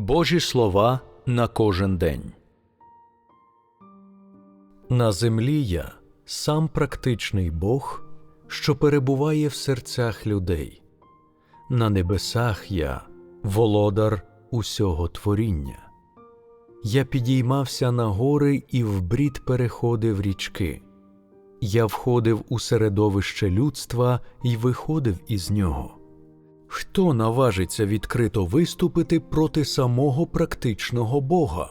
Божі слова на кожен день. На землі я сам практичний Бог, що перебуває в серцях людей. На небесах я володар усього творіння. Я підіймався на гори і вбрід переходив річки. Я входив у середовище людства і виходив із нього. Хто наважиться відкрито виступити проти самого практичного Бога?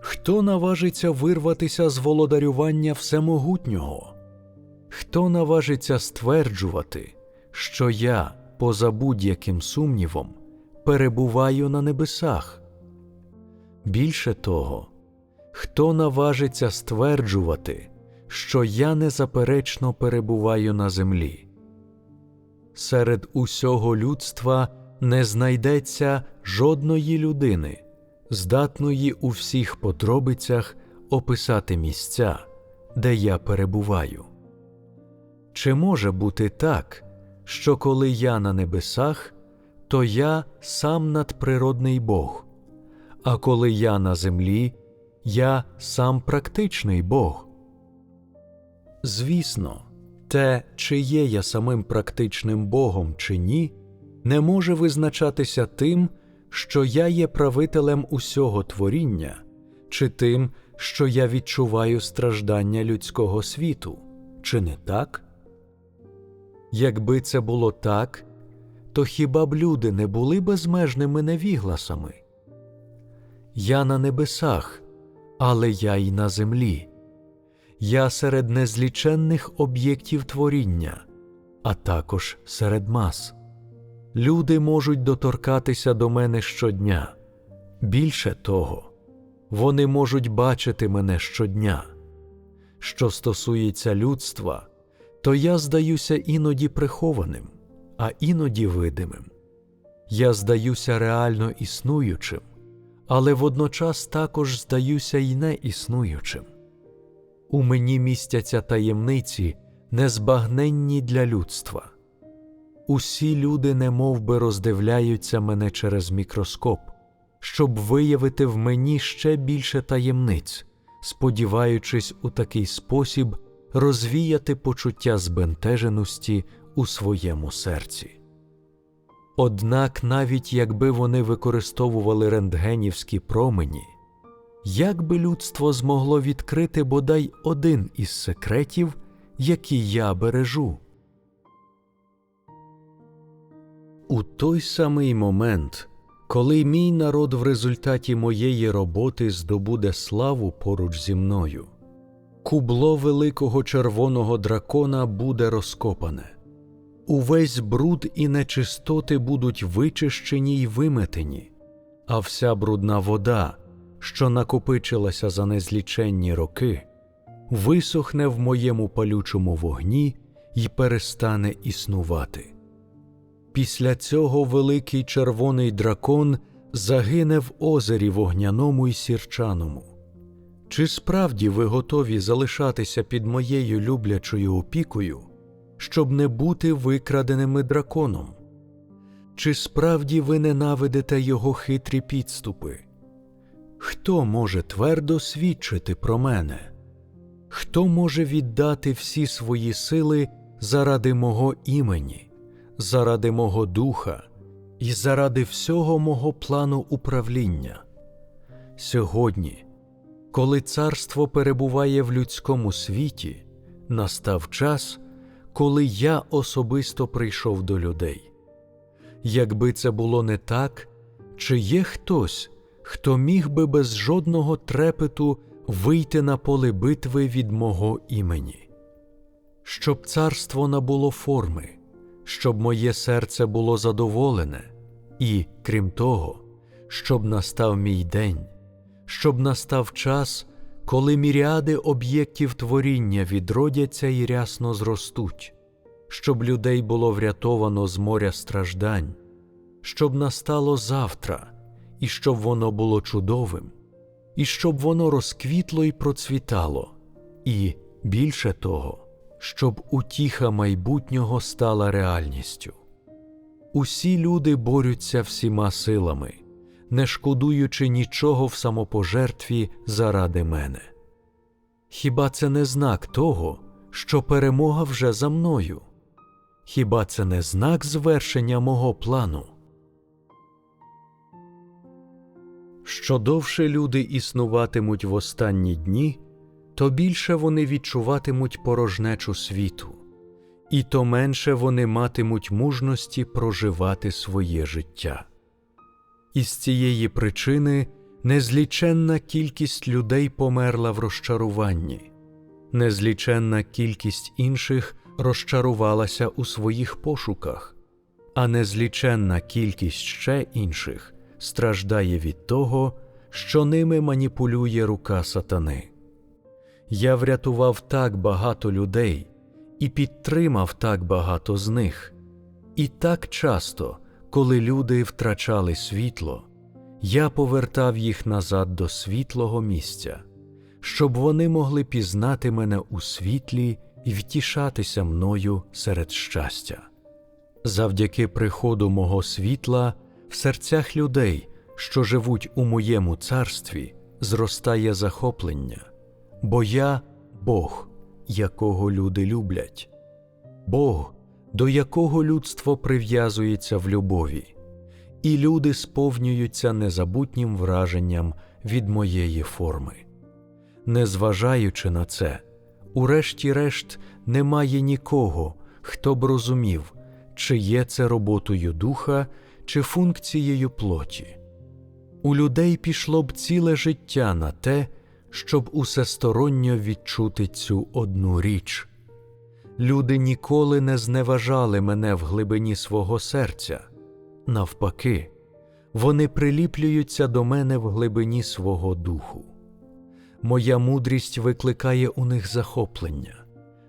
Хто наважиться вирватися з володарювання Всемогутнього? Хто наважиться стверджувати, що я, поза будь-яким сумнівом, перебуваю на небесах? Більше того, хто наважиться стверджувати, що я незаперечно перебуваю на землі? Серед усього людства не знайдеться жодної людини, здатної у всіх подробицях описати місця, де я перебуваю. Чи може бути так, що коли я на небесах, то я сам надприродний Бог, а коли я на землі, я сам практичний Бог? Звісно, те, чи є я самим практичним Богом чи ні, не може визначатися тим, що я є правителем усього творіння, чи тим, що я відчуваю страждання людського світу, чи не так? Якби це було так, то хіба б люди не були безмежними невігласами? Я на небесах, але я й на землі. Я серед незліченних об'єктів творіння, а також серед мас. Люди можуть доторкатися до мене щодня. Більше того, вони можуть бачити мене щодня. Що стосується людства, то я здаюся іноді прихованим, а іноді видимим. Я здаюся реально існуючим, але водночас також здаюся й неіснуючим. У мені містяться таємниці, незбагненні для людства. Усі люди немов би роздивляються мене через мікроскоп, щоб виявити в мені ще більше таємниць, сподіваючись у такий спосіб розвіяти почуття збентеженості у своєму серці. Однак, навіть якби вони використовували рентгенівські промені, як би людство змогло відкрити бодай один із секретів, які я бережу? У той самий момент, коли мій народ в результаті моєї роботи здобуде славу поруч зі мною, кубло великого червоного дракона буде розкопане, увесь бруд і нечистоти будуть вичищені й виметені, а вся брудна вода, що накопичилася за незліченні роки, висохне в моєму палючому вогні й перестане існувати. Після цього великий червоний дракон загине в озері вогняному й сірчаному. Чи справді ви готові залишатися під моєю люблячою опікою, щоб не бути викраденими драконом? Чи справді ви ненавидите його хитрі підступи? Хто може твердо свідчити про мене? Хто може віддати всі свої сили заради мого імені? заради мого духа і заради всього мого плану управління. Сьогодні, коли царство перебуває в людському світі, настав час, коли я особисто прийшов до людей. Якби це було не так, чи є хтось, хто міг би без жодного трепету вийти на поле битви від мого імені, щоб царство набуло форми щоб моє серце було задоволене, і, крім того, щоб настав мій день, щоб настав час, коли міріади об'єктів творіння відродяться і рясно зростуть, щоб людей було врятовано з моря страждань, щоб настало завтра, і щоб воно було чудовим, і щоб воно розквітло і процвітало, і більше того щоб утіха майбутнього стала реальністю. Усі люди борються всіма силами, не шкодуючи нічого в самопожертві заради мене. Хіба це не знак того, що перемога вже за мною? Хіба це не знак звершення мого плану? Що довше люди існуватимуть в останні дні, то більше вони відчуватимуть порожнечу світу, і то менше вони матимуть мужності проживати своє життя. Із цієї причини незліченна кількість людей померла в розчаруванні, незліченна кількість інших розчарувалася у своїх пошуках, а незліченна кількість ще інших страждає від того, що ними маніпулює рука сатани. Я врятував так багато людей і підтримав так багато з них, і так часто, коли люди втрачали світло, я повертав їх назад до світлого місця, щоб вони могли пізнати мене у світлі і втішатися мною серед щастя. Завдяки приходу мого світла в серцях людей, що живуть у моєму царстві, зростає захоплення, бо я Бог, якого люди люблять, Бог, до якого людство прив'язується в любові, і люди сповнюються незабутнім враженням від моєї форми. Незважаючи на це, урешті-решт немає нікого, хто б розумів, чи є це роботою духа, чи функцією плоті. У людей пішло б ціле життя на те, щоб усесторонньо відчути цю одну річ. Люди ніколи не зневажали мене в глибині свого серця. Навпаки, вони приліплюються до мене в глибині свого духу. Моя мудрість викликає у них захоплення,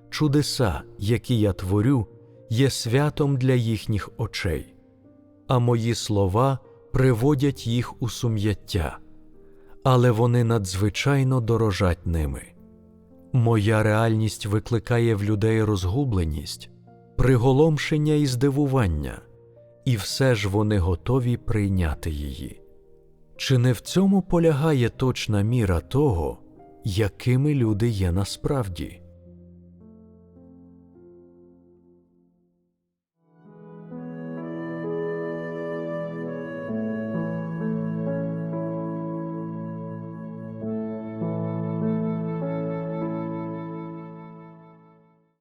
чудеса, які я творю, є святом для їхніх очей, а мої слова приводять їх у сум'яття, але вони надзвичайно дорожать ними. Моя реальність викликає в людей розгубленість, приголомшення і здивування, і все ж вони готові прийняти її. Чи не в цьому полягає точна міра того, якими люди є насправді?